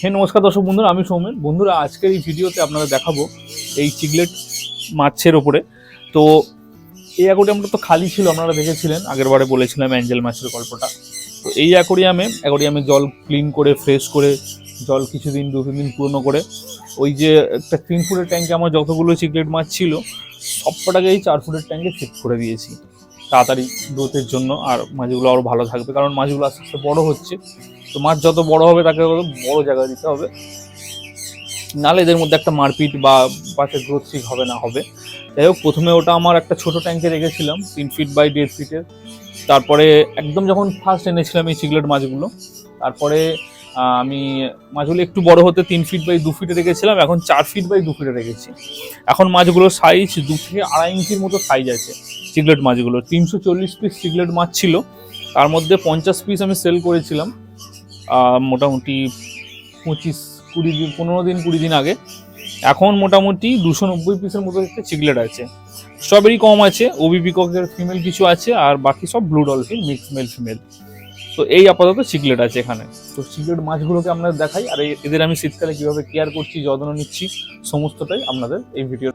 হ্যাঁ নমস্কার দর্শক বন্ধুরা, আমি সৌমেন। বন্ধুরা, আজকের এই ভিডিওতে আপনারা দেখাবো এই চিগলেট মাছের ওপরে। তো এই অ্যাকোরিয়ামটা তো খালি ছিল, আপনারা দেখেছিলেন আগের বারে বলেছিলাম অ্যাঞ্জেল মাছের গল্পটা। তো এই অ্যাকোরিয়ামে অ্যাকোরিয়ামে জল ক্লিন করে, ফ্রেশ করে, জল কিছুদিন দু তিন দিন পুরনো করে, ওই যে একটা তিন ফুটের ট্যাঙ্কে আমার যতগুলো চিগলেট মাছ ছিল সবকটাকে এই চার ফুটের ট্যাঙ্কে শিফট করে দিয়েছি। তাড়াতাড়ি গ্রোথের জন্য আর মাছগুলো আরও ভালো থাকবে। কারণ মাছগুলো আস্তে আস্তে বড় হচ্ছে। তো মাছ যত বড় হবে তাকে বড় জায়গায় দিতে হবে। নাহলে এদের মধ্যে একটা মারপিট বা মাছের গ্রোথ ঠিক হবে না হবে। যাই হোক, প্রথমে ওটা আমার একটা ছোট ট্যাঙ্কে রেখেছিলাম, তিন ফিট বাই দেড় ফিটের তারপরে একদম যখন ফার্স্ট এনেছিলাম এই চিগলেট মাছগুলো, তারপরে আমি মাছগুলো একটু বড় হতে তিন ফিট বাই দু ফিটে রেখেছিলাম, এখন চার ফিট বাই দু ফিটে রেখেছি। এখন মাছগুলোর সাইজ দু থেকে আড়াই ইঞ্চির মতো সাইজ আছে। চিগলেট মাছগুলো। তিনশো চল্লিশ পিস চিগলেট মাছ ছিল। তার মধ্যে পঞ্চাশ পিস আমি সেল করেছিলাম মোটামুটি পঁচিশ কুড়ি দিন, পনেরো দিন, কুড়ি দিন আগে। এখন মোটামুটি দুশো নব্বই পিসের মতো একটা চিগলেট আছে। স্ট্রবেরি কম আছে ওবি পিককের ফিমেল কিছু আছে, আর বাকি সব blue dolphin mix male female তো এই আপাতত চিগলেট আছে এখানে। তো চিগলেট মাছগুলোকে আপনাদের দেখাই, আর এদের আমি শীতকালে কীভাবে কেয়ার করছি, যত্ন নিচ্ছি, সমস্তটাই আপনাদের এই ভিডিও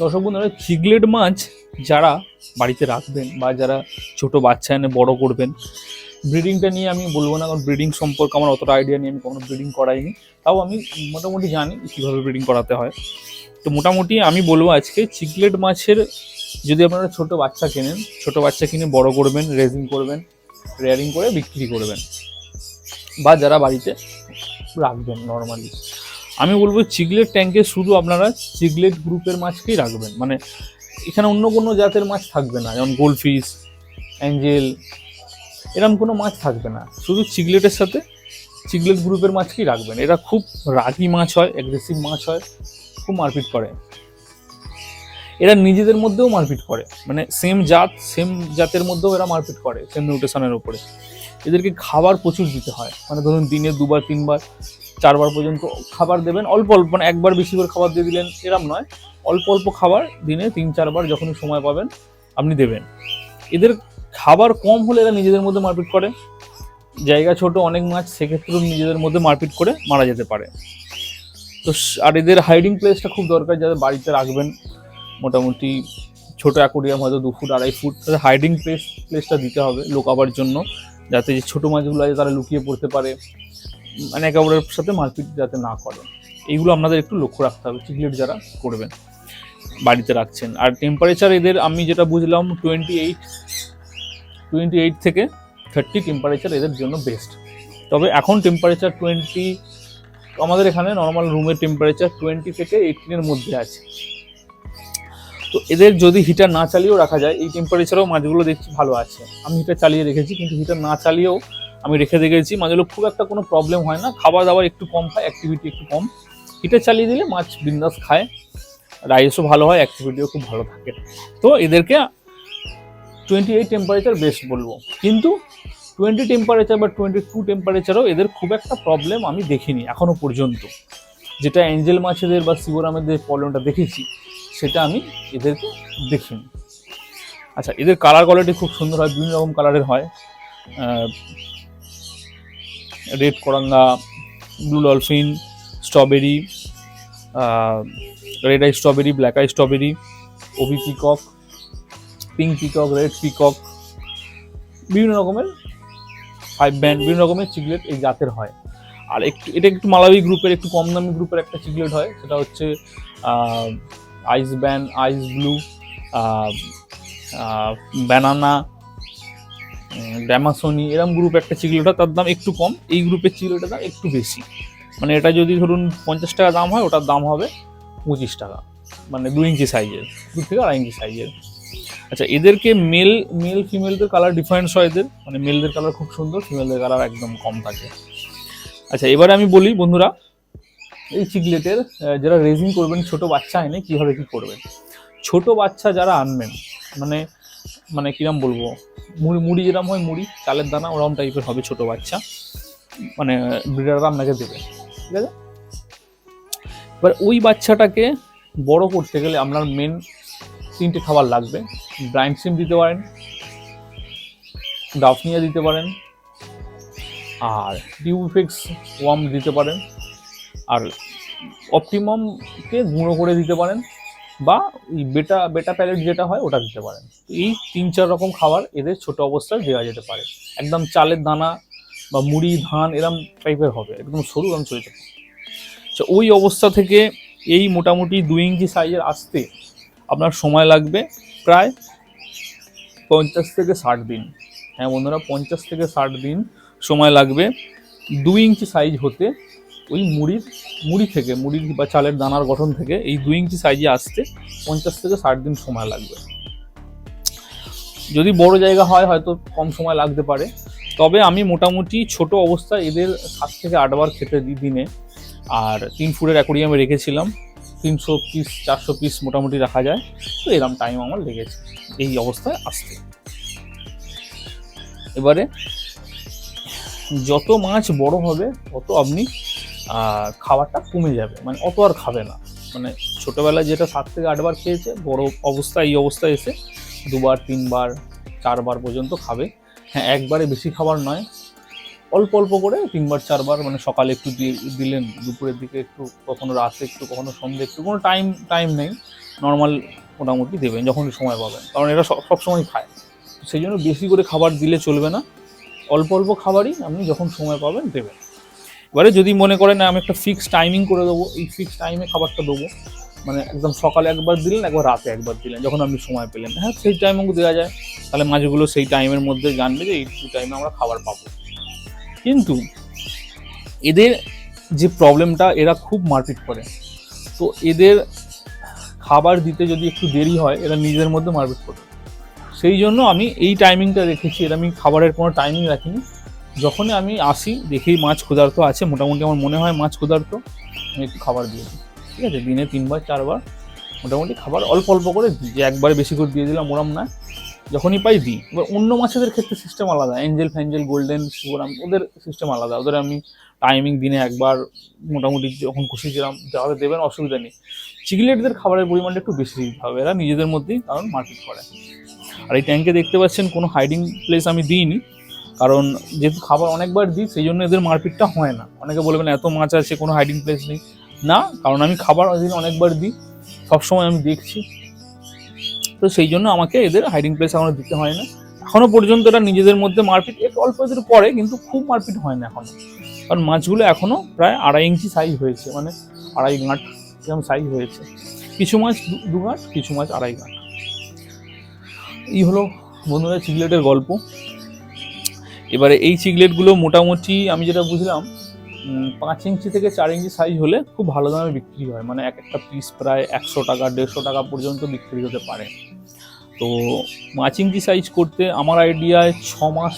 দর্শক বন্ধুরা চিগলেট মাছ যারা বাড়িতে রাখবেন বা যারা ছোট বাচ্চা এনে বড় করবেন ব্রিডিংটা নিয়ে আমি বলব না, কারণ ব্রিডিং সম্পর্কে আমার অতটা আইডিয়া নিয়ে আমি কখনো ব্রিডিং করাইনি। তাও আমি মোটামুটি জানি কীভাবে ব্রিডিং করাতে হয়। তো মোটামুটি আমি বলব আজকে চিগলেট মাছের যদি আপনারা ছোট বাচ্চা কেনেন, ছোট বাচ্চা কিনে বড় করবেন রেজিং করবেন রেয়ারিং করে বিক্রি করবেন, বা যারা বাড়িতে রাখবেন নর্মালি আমি বলব চিগলেট ট্যাঙ্কে শুধু আপনারা চিগলেট গ্রুপের মাছকেই রাখবেন। মানে এখানে অন্য কোনো জাতের মাছ থাকবে না, যেমন গোল্ডফিশ অ্যাঞ্জেল এরকম কোনো মাছ থাকবে না। শুধু চিগলেটের সাথে চিগলেট গ্রুপের মাছকেই রাখবেন। এরা খুব রাগি মাছ হয় অ্যাগ্রেসিভ মাছ হয়, খুব মারপিট করে। এরা নিজেদের মধ্যেও মারপিট করে। মানে সেম জাত সেম জাতের মধ্যেও এরা মারপিট করে সেম নিউট্রিশনের ওপরে এদেরকে খাবার প্রচুর দিতে হয়। মানে ধরুন দিনে দুবার, তিনবার। চারবার পর্যন্ত খাবার দেবেন। অল্প অল্প মানে একবার বেশি করে খাবার দিয়ে দিলেন এরম নয়। অল্প অল্প খাবার দিনে তিন চারবার যখনই সময় পাবেন আপনি দেবেন। এদের খাবার কম হলে এরা নিজেদের মধ্যে মারপিট করে। জায়গা ছোট, অনেক মাছ, সেক্ষেত্রেও নিজেদের মধ্যে মারপিট করে মারা যেতে পারে। তো আর এদের হাইডিং প্লেসটা খুব দরকার যাদের বাড়িতে রাখবেন। মোটামুটি ছোট অ্যাকোরিয়াম হয়তো দু ফুট, আড়াই ফুট, তাদের হাইডিং প্লেস প্লেসটা দিতে হবে লোকাবার জন্য। যাতে যে ছোটো মাছগুলো আছে তারা লুকিয়ে পড়তে পারে। মানে একে অপরের সাথে মারপিট যাতে না করে। এইগুলো আপনাদের একটু লক্ষ্য রাখতে হবে চিগলেট যারা করবেন, বাড়িতে রাখছেন। আর টেম্পারেচার এদের, আমি যেটা বুঝলাম টোয়েন্টি এইট টোয়েন্টি এইট থেকে থার্টি টেম্পারেচার এদের জন্য বেস্ট তবে এখন টেম্পারেচার টোয়েন্টি আমাদের এখানে নর্মাল রুমের টেম্পারেচার টোয়েন্টি থেকে এইটিনের মধ্যে আছে। তো এদের যদি হিটার না চালিয়েও রাখা যায়, এই টেম্পারেচারেও মাছগুলো দেখছি ভালো আছে। আমি হিটার চালিয়ে রেখেছি, কিন্তু হিটার না চালিয়েও আমি রেখে দেখেছি মাছগুলো খুব একটা কোনো প্রবলেম হয় না। খাবার দাবার একটু কম খায় অ্যাক্টিভিটি একটু কম। হিটার চালিয়ে দিলে মাছ বিন্দাস খায়। রাইসও ভালো হয় অ্যাক্টিভিটিও খুব ভালো থাকে। তো এদেরকে টোয়েন্টি এইট টেম্পারেচার বেস্ট বলব। কিন্তু টোয়েন্টি টেম্পারেচার বা টোয়েন্টি টু টেম্পারেচারও এদের খুব একটা প্রবলেম আমি দেখিনি, এখনও পর্যন্ত। যেটা অ্যাঞ্জেল মাছেদের বা শিবরামেদের প্রবলেমটা দেখেছি, সেটা আমি এদেরকে দেখিনি। আচ্ছা এদের কালার কোয়ালিটি খুব সুন্দর হয়, বিভিন্ন রকম কালারের হয়। Red করঙ্গা, blue dolphin, strawberry red eye strawberry black eye strawberry OB peacock pink peacock red peacock বিভিন্ন রকমের ফাইভ ব্যান্ড বিভিন্ন রকমের চিকলেট এই জাতের হয়। আর একটু এটা একটু মালাবি গ্রুপের, একটু কম দামি গ্রুপের একটা চিকলেট হয়, সেটা হচ্ছে আইস ব্যান আইস ব্লু ব্যানানা ড্যামাসনি এরম গ্রুপ একটা চিকলেট হয় তার দাম একটু কম। এই গ্রুপের চিকলেটের দাম একটু বেশি। মানে এটা যদি ধরুন পঞ্চাশ টাকা দাম হয়, ওটার দাম হবে পঁচিশ টাকা। মানে দু ইঞ্চি সাইজের দু থেকে আড়াই ইঞ্চি সাইজের আচ্ছা এদেরকে মেল মেল ফিমেলদের কালার ডিফারেন্স হয় এদের। মানে মেলদের কালার খুব সুন্দর ফিমেলদের কালার একদম কম থাকে। আচ্ছা এবারে আমি বলি, বন্ধুরা, এই চিকলেটের যারা রেজিং করবেন, ছোট বাচ্চা এনে কীভাবে কী করবেন? ছোট বাচ্চা যারা আনবেন মানে মানে কিরম বলব? মুড়ি মুড়ি যেরকম হয় মুড়ি, চালের দানা ওরকম টাইপের হবে ছোট বাচ্চা। মানে ব্রিডাররা আপনাকে দেবে। ঠিক আছে? এবার ওই বাচ্চাটাকে বড় করতে গেলে আপনার মেন তিনটে খাবার লাগবে। ব্রাইন সিম দিতে পারেন, ডাফনিয়া দিতে পারেন, আর টিউফিক্স ওয়ার্ম দিতে পারেন, আর অপটিমামকে গুঁড়ো করে দিতে পারেন। বা ওই বেটা বেটা প্যালেট যেটা হয়, ওটা দিতে পারেন। এই তিন, চার রকম খাবার এদের ছোট অবস্থায় দেওয়া যেতে পারে। একদম চালের দানা বা মুড়ি, ধান, এরম টাইপের হবে। একদম সরু এবং চলে যাবে আচ্ছা ওই অবস্থা থেকে এই মোটামুটি দুই ইঞ্চি সাইজের আসতে আপনার সময় লাগবে প্রায় পঞ্চাশ থেকে ষাট দিন। হ্যাঁ বন্ধুরা, পঞ্চাশ থেকে ষাট দিন সময় লাগবে। দুই ইঞ্চি সাইজ হতে ওই মুড়ির, মুড়ি থেকে, মুড়ির বা চালের দানার গঠন থেকে এই দুই ইঞ্চি সাইজে আসতে পঞ্চাশ থেকে ষাট দিন সময় লাগবে। যদি বড় জায়গা হয়, হয়তো কম সময় লাগতে পারে। তবে আমি মোটামুটি ছোট অবস্থায় এদের সাত থেকে আটবার খেতে দিই দিনে। আর তিন ফুটের অ্যাকোরিয়ামে রেখেছিলাম। তিনশো পিস চারশো পিস মোটামুটি রাখা যায়। তো এরম টাইম আমার লেগেছে এই অবস্থায় আসতে। এবারে যত মাছ বড় হবে, তত আপনি খাবারটা কমে যাবে। মানে অত আর খাবে না। মানে ছোটোবেলায় যেটা সাত থেকে আটবার খেয়েছে, বড় অবস্থা, এই অবস্থায় এসে দুবার, তিনবার, চারবার পর্যন্ত খাবে। হ্যাঁ একবারে বেশি খাবার নয়। অল্প অল্প করে তিনবার, চারবার মানে সকালে একটু দিলেন, দুপুরের দিকে একটু, কখনো রাতে একটু, কখনো সন্ধ্যে একটু, কোনো টাইম টাইম নেই। নর্মাল মোটামুটি দেবেন, যখন সময় পাবেন। কারণ এরা সব সবসময় খায়। সেই জন্য বেশি করে খাবার দিলে চলবে না। অল্প অল্প খাবারই আপনি যখন সময় পাবেন দেবেন। এবারে যদি মনে করেন আমি একটা ফিক্সড টাইমিং করে দেবো, এই ফিক্সড টাইমে খাবারটা দেবো। মানে একদম সকালে একবার দিলেন, একবার রাতে একবার দিলেন, যখন আপনি সময় পেলেন। হ্যাঁ সেই টাইমেও দেওয়া যায়। তাহলে মাছগুলো সেই টাইমের মধ্যে জানবে যে, এই টাইমে আমরা খাবার পাবো। কিন্তু এদের যে প্রবলেমটা এরা খুব মারপিট করে। তো এদের খাবার দিতে যদি একটু দেরি হয়, এরা নিজেদের মধ্যে মারপিট করে সেই জন্য আমি এই টাইমিংটা রেখেছি। এর আমি খাবারের কোনো টাইমিং রাখিনি। যখনই আমি আসি, দেখি মাছ ক্ষুধার্ত আছে, মোটামুটি আমার মনে হয় মাছ ক্ষুধার্ত, আমি একটু খাবার দিয়ে দিই। ঠিক আছে, দিনে তিনবার, চারবার, মোটামুটি খাবার অল্প অল্প করে দিই, যে একবারে বেশি করে দিয়ে দিলাম ওরম না যখনই পাই দিই, এবার অন্য মাছেদের ক্ষেত্রে সিস্টেম আলাদা অ্যাঞ্জেল ফ্যাঞ্জেল গোল্ডেন শিবরাম ওদের সিস্টেম আলাদা। ওদের আমি টাইমিং দিনে একবার মোটামুটি যখন খুশি ছিলাম যাওয়াতে দেবেন, অসুবিধা নেই। চিকলেটদের খাবারের পরিমাণটা একটু বেশি দিতে হবে, এরা নিজেদের মধ্যেই কারণ মার্কেট করে। আর এই ট্যাঙ্কে দেখতে পাচ্ছেন, কোনো হাইডিং প্লেস আমি দিইনি। কারণ যেহেতু খাবার অনেকবার দিই, সেই জন্য এদের মারপিটটা হয় না। অনেকে বলবেন এত মাছ আছে, কোনো হাইডিং প্লেস নেই। না, কারণ আমি খাবার দিন অনেকবার দিই, সবসময় আমি দেখছি। তো সেই জন্য আমাকে এদের হাইডিং প্লেস এখনও দিতে হয় না। এখনও পর্যন্ত এরা নিজেদের মধ্যে মারপিট, একটু অল্প এদের পরে, কিন্তু খুব মারপিট হয় না এখনও। কারণ মাছগুলো এখনও প্রায় আড়াই ইঞ্চি সাইজ হয়েছে মানে আড়াই গাঁট এরকম সাইজ হয়েছে। কিছু মাছ দু- গাঁট কিছু মাছ আড়াই গাঁট এই হলো বন্ধুরা চিকলেটের গল্প। এবারে এই চিকলেটগুলো মোটামুটি আমি যেটা বুঝলাম পাঁচ ইঞ্চি থেকে চার ইঞ্চি সাইজ হলে খুব ভালো দামে বিক্রি হয়। মানে এক একটা পিস প্রায় একশো টাকা, দেড়শো টাকা পর্যন্ত বিক্রি হতে পারে। তো পাঁচ ইঞ্চি সাইজ করতে আমার আইডিয়ায় ছ মাস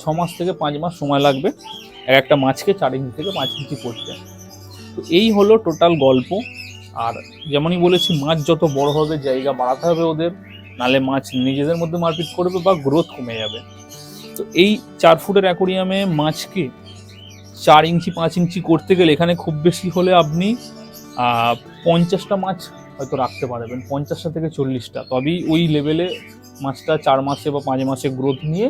ছ মাস থেকে পাঁচ মাস সময় লাগবে এক একটা মাছকে চার ইঞ্চি থেকে পাঁচ ইঞ্চি করতে। তো এই হলো টোটাল গল্প। আর যেমনই বলেছি, মাছ যত বড় হবে, জায়গা বাড়াতে হবে ওদের। নালে মাছ নিজেদের মধ্যে মারপিট করবে বা গ্রোথ কমে যাবে। তো এই চার ফুটের অ্যাকোরিয়ামে মাছকে চার ইঞ্চি, পাঁচ ইঞ্চি করতে গেলে এখানে খুব বেশি হলে আপনি পঞ্চাশটা মাছ হয়তো রাখতে পারবেন, পঞ্চাশটা থেকে চল্লিশটা। তবেই ওই লেভেলে মাছটা চার মাসে বা পাঁচ মাসে গ্রোথ নিয়ে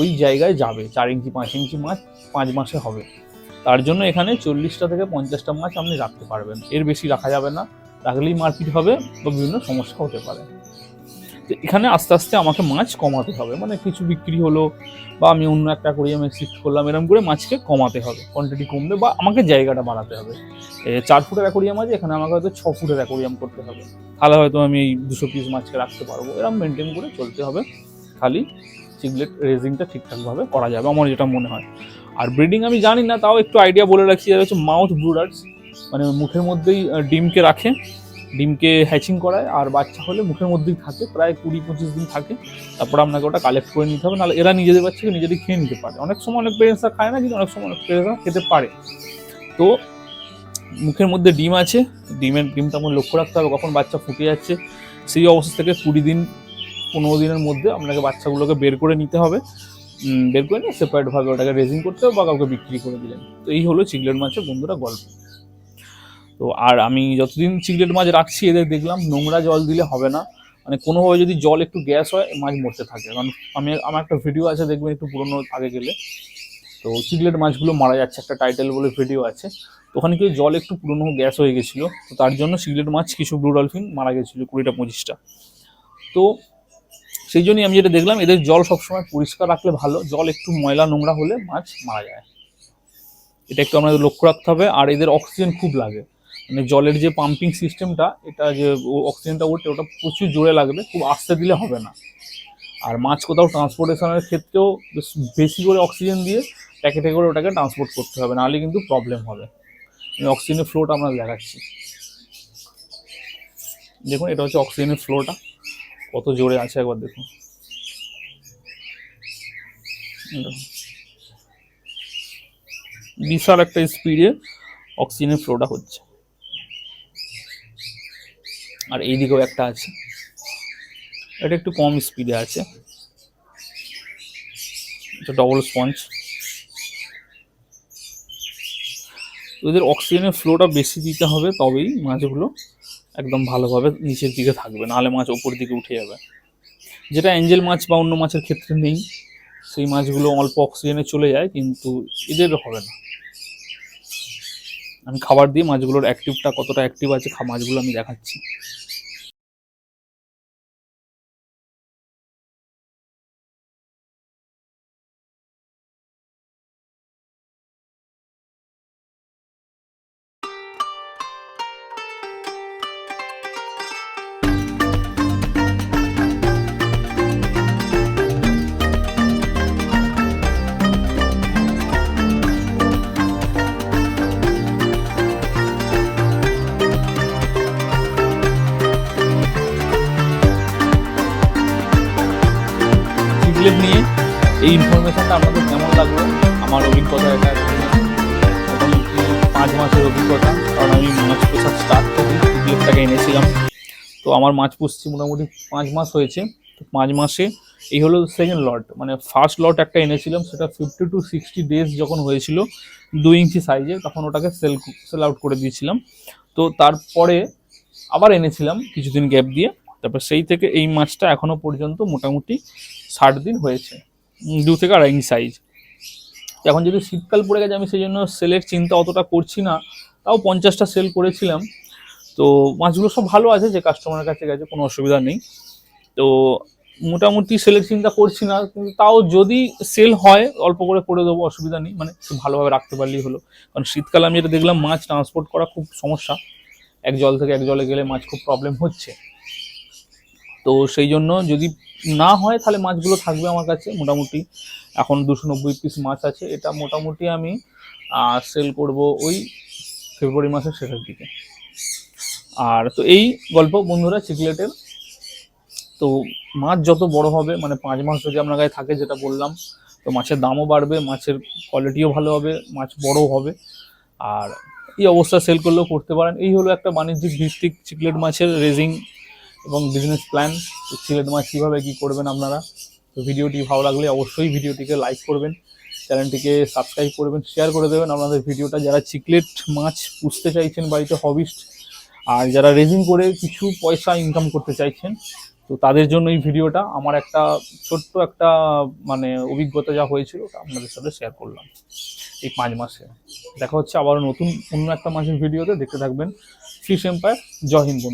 ওই জায়গায় যাবে, চার ইঞ্চি, পাঁচ ইঞ্চি মাছ পাঁচ মাসে হবে। তার জন্য এখানে চল্লিশটা থেকে পঞ্চাশটা মাছ আপনি রাখতে পারবেন। এর বেশি রাখা যাবে না, রাখলেই মারপিট হবে বা বিভিন্ন সমস্যা হতে পারে। এখানে আস্তে আস্তে আমাকে মাছ কমাতে হবে। মানে কিছু বিক্রি হলো বা আমি অন্য একটা অ্যাকোরিয়ামে শিফট করলাম এরকম করে মাছকে কমাতে হবে। কোয়ান্টিটি কমবে বা আমাকে জায়গাটা বাড়াতে হবে। চার ফুটের অ্যাকোরিয়াম আছে, এখানে আমাকে হয়তো ছ ফুটের অ্যাকোরিয়াম করতে হবে। তাহলে হয়তো আমি এই দুশো পিস মাছকে রাখতে পারব। এরকম মেনটেন করে চলতে হবে। খালি চিগলেট রেজিংটা ঠিকঠাকভাবে করা যাবে, আমার যেটা মনে হয়। আর ব্রিডিং আমি জানি না, তাও একটু আইডিয়া বলে রাখছি যেটা হচ্ছে মাউথ ব্রুডার্স মানে মুখের মধ্যেই ডিমকে রাখে। ডিমকে হ্যাচিং করায়, আর বাচ্চা হলে মুখের মধ্যেই থাকে, প্রায় কুড়ি পঁচিশ দিন থাকে। তারপর আপনাকে ওটা কালেক্ট করে নিতে হবে, নাহলে এরা নিজেদের বাচ্চাকে নিজেদের খেয়ে নিতে পারে। অনেক সময় অনেক পেরেন্টসরা খায় না, কিন্তু অনেক সময় অনেক পেরেন্টসরা খেতে পারে। তো মুখের মধ্যে ডিম আছে, ডিমের, ডিমটা আমার লক্ষ্য রাখতে হবে কখন বাচ্চা ফুটে যাচ্ছে। সেই অবস্থা থেকে কুড়ি দিন, পনেরো দিনের মধ্যে আপনাকে বাচ্চাগুলোকে বের করে নিতে হবে। বের করে নিয়ে সেপারেটভাবে ওটাকে রেজিং করতে হবে বা কাউকে বিক্রি করে দিলেন। তো এই হলো চিগলেট মাছের বন্ধুরা গল্প। তো আর আমি যতদিন চিগলেট মাছ রাখছি, এদের দেখলাম নোংরা জল দিলে হবে না। মানে কোনোভাবে যদি জল একটু গ্যাস হয়, মাছ মরতে থাকে। কারণ আমি, আমার একটা ভিডিও আছে, দেখবেন একটু পুরোনো আগে গেলে। তো চিগলেট মাছগুলো মারা যাচ্ছে, একটা টাইটেল বলে ভিডিও আছে। তো ওখানে কি জল একটু পুরোনো গ্যাস হয়ে গেছিল। তো তার জন্য সিগলেট মাছ কিছু ব্লু ডলফিন মারা গেছিল, কুড়িটা পঁচিশটা। তো সেই জন্যই আমি যেটা দেখলাম, এদের জল সবসময় পরিষ্কার রাখলে ভালো। জল একটু ময়লা নোংরা হলে মাছ মারা যায়। এটা একটু আমাদের লক্ষ্য রাখতে হবে। আর এদের অক্সিজেন খুব লাগে। মানে জলের যে পাম্পিং সিস্টেমটা এটা যে অক্সিজেনটা ওঠে ওটা প্রচুর জোরে লাগবে, খুব আস্তে দিলে হবে না। আর মাছ কোথাও ট্রান্সপোর্টেশনের ক্ষেত্রেও বেশ বেশি করে অক্সিজেন দিয়ে প্যাকেটে করে ওটাকে ট্রান্সপোর্ট করতে হবে, নাহলে কিন্তু প্রবলেম হবে। আমি অক্সিজেনের ফ্লোটা আমরা দেখাচ্ছি। দেখুন, এটা হচ্ছে অক্সিজেনের ফ্লোটা কত জোরে আছে একবার দেখুন। বিশাল একটা স্পিডে অক্সিজেনের ফ্লোটা হচ্ছে। আর এই দিকেও একটা আছে। এটা একটু কম স্পিডে আছে। এটা ডবল স্পঞ্জ ওদের অক্সিজেনের ফ্লোটা বেশি দিতে হবে তবেই মাছগুলো একদম ভালোভাবে নিচের দিকে থাকবে, নাহলে মাছ ওপর দিকে উঠে যাবে। যেটা অ্যাঞ্জেল মাছ বা অন্য মাছের ক্ষেত্রে নেই, সেই মাছগুলো অল্প অক্সিজেনে চলে যায়, কিন্তু এদের হবে না। আমি খাবার দিয়ে মাছগুলোর অ্যাক্টিভটা কতটা অ্যাক্টিভ আছে মাছগুলো আমি দেখাচ্ছি। এই ইনফরমেশানটা আপনাদের কেমন লাগল? আমার অভিজ্ঞতা এটা পাঁচ মাসের অভিজ্ঞতা, কারণ আমি মাছ পোষা স্টার্ট করি সিগলেটটাকে এনেছিলাম। তো আমার মাছ পুষছি মোটামুটি পাঁচ মাস হয়েছে। তো পাঁচ মাসে এই হলো সেকেন্ড লট মানে ফার্স্ট লট একটা এনেছিলাম, সেটা ফিফটি টু সিক্সটি ডেজ যখন হয়েছিল দুই ইঞ্চি সাইজে তখন ওটাকে সেল সেল আউট করে দিয়েছিলাম। তো তারপরে আবার এনেছিলাম কিছুদিন গ্যাপ দিয়ে, তারপর সেই থেকে এই মাছটা এখনও পর্যন্ত মোটামুটি ষাট দিন হয়েছে। দু থেকে আড়াই ইঞ্চি সাইজ এখন যদি শীতকাল পড়ে গেছে, আমি সেই জন্য সেলের চিন্তা অতটা করছি না। তাও পঞ্চাশটা সেল করেছিলাম। তো মাছগুলো সব ভালো আছে যে কাস্টমারের কাছে গেছে, কোনো অসুবিধা নেই। তো মোটামুটি সেলের চিন্তা করছি না, কিন্তু তাও যদি সেল হয়, অল্প করে করে দেবো, অসুবিধা নেই। মানে একটু ভালোভাবে রাখতে পারলেই হলো। কারণ শীতকালে আমি যেটা দেখলাম, মাছ ট্রান্সপোর্ট করা খুব সমস্যা। এক জল থেকে এক জলে গেলে মাছ খুব প্রবলেম হচ্ছে। তো সেই জন্য যদি না হয়, তাহলে মাছগুলো থাকবে আমার কাছে মোটামুটি। এখন দুশো নব্বই পিস মাছ আছে। এটা মোটামুটি আমি সেল করব ওই ফেব্রুয়ারি মাসের শেষের দিকে। আর তো এই গল্প বন্ধুরা চিকলেটের তো মাছ যত বড় হবে মানে পাঁচ মাস যদি আপনার কাছে থাকে, যেটা বললাম, তো মাছের দামও বাড়বে, মাছের কোয়ালিটিও ভালো হবে, মাছ বড় হবে। আর এই অবস্থা সেল করলেও করতে পারেন। এই হলো একটা বাণিজ্যিক ভিত্তিক চিকলেট মাছের রেজিং এবং বিজনেস প্ল্যান তো চিকলেট মাছ কীভাবে কী করবেন আপনারা? তো ভিডিওটি ভালো লাগলে অবশ্যই ভিডিওটিকে লাইক করবেন চ্যানেলটিকে সাবস্ক্রাইব করবেন শেয়ার করে দেবেন আপনাদের ভিডিওটা। যারা চিকলেট মাছ পুষতে চাইছেন, বাড়িতে হবিস্ট আর যারা রেজিং করে কিছু পয়সা ইনকাম করতে চাইছেন, তো তাদের জন্য এই ভিডিওটা আমার একটা ছোট্ট একটা মানে অভিজ্ঞতা যা হয়েছিল, ওটা আপনাদের সাথে শেয়ার করলাম এই পাঁচ মাসে। দেখা হচ্ছে আবার নতুন, অন্য একটা মাসের ভিডিওতে। দেখতে থাকবেন ফিশ এম্পায়ার জয় হিন্দ